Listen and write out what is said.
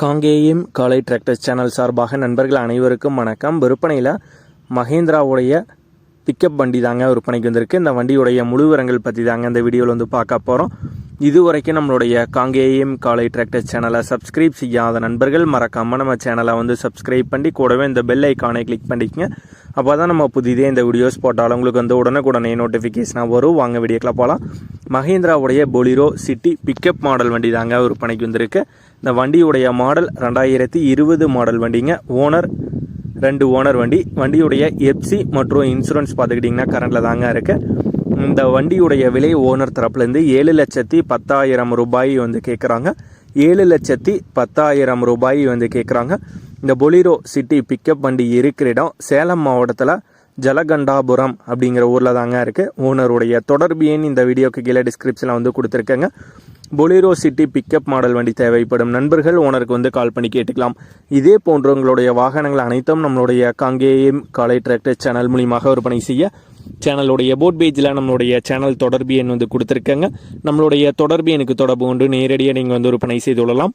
காங்கேயம் காலை tractors channel சார்பாக நண்பர்கள் அனைவருக்கும் வணக்கம். விற்பனையில் மகேந்திராவுடைய பிக்கப் வண்டி தாங்க விற்பனைக்கு வந்திருக்கு. இந்த வண்டியுடைய முழு விவரங்கள் பற்றி தாங்க இந்த வீடியோவில் வந்து பார்க்க போகிறோம் இதுவரைக்கும் நம்மளுடைய காங்கேயம் காலை டிராக்டர் சேனலை சப்ஸ்கிரைப் செய்யாத நண்பர்கள் மறக்காமல் நம்ம சேனலை வந்து சப்ஸ்கிரைப் பண்ணி கூடவே இந்த பெல் ஐக்கானை கிளிக் பண்ணிக்கங்க. அப்போ தான் நம்ம புதிதே இந்த வீடியோஸ் போட்டாலும் உங்களுக்கு வந்து உடனுக்குடனே நோட்டிஃபிகேஷனாக வரும். வாங்க வீடியோக்கில் போகலாம் மகேந்திராவுடைய பொலிரோ சிட்டி பிக்கப் மாடல் வண்டி தாங்க விற்பனைக்கு வந்திருக்கு. இந்த வண்டியுடைய மாடல் ரெண்டாயிரத்தி இருபது மாடல் வண்டிங்க. ஓனர் ரெண்டு ஓனர் வண்டி. வண்டியுடைய எப்சி மற்றும் இன்சூரன்ஸ் பார்த்துக்கிட்டிங்கன்னா கரண்டில் தாங்க இருக்குது இந்த வண்டியுடைய விலை ஓனர் தரப்புலேருந்து ஏழு லட்சத்தி பத்தாயிரம் ரூபாய் வந்து கேட்குறாங்க. ஏழு லட்சத்தி பத்தாயிரம் ரூபாய் வந்து கேட்குறாங்க. இந்த பொலிரோ சிட்டி பிக்கப் வண்டி இருக்கிற இடம் சேலம் மாவட்டத்தில் ஜலகண்டாபுரம் அப்படிங்கிற ஊரில் தாங்க இருக்குது ஓனருடைய தொடர்பு எண் இந்த வீடியோக்கு கீழே டிஸ்கிரிப்ஷனில் வந்து கொடுத்துருக்கேங்க. பொலிரோ சிட்டி பிக்கப் மாடல் வண்டி தேவைப்படும். நண்பர்கள் ஓனருக்கு வந்து கால் பண்ணி கேட்டுக்கலாம். இதே போன்ற உங்களுடைய வாகனங்கள் அனைத்தும் நம்மளுடைய காங்கேயம் காலை டிராக்டர் சேனல் மூலியமாக விற்பனை செய்ய சேனலுடைய போட் பேஜில் நம்மளுடைய சேனல் தொடர்பு எண் வந்து கொடுத்துருக்கேங்க. நம்மளுடைய தொடர்பு எனக்கு தொடர்பு கொண்டு நேரடியாக நீங்கள் வந்து விற்பனை செய்து கொள்ளலாம்.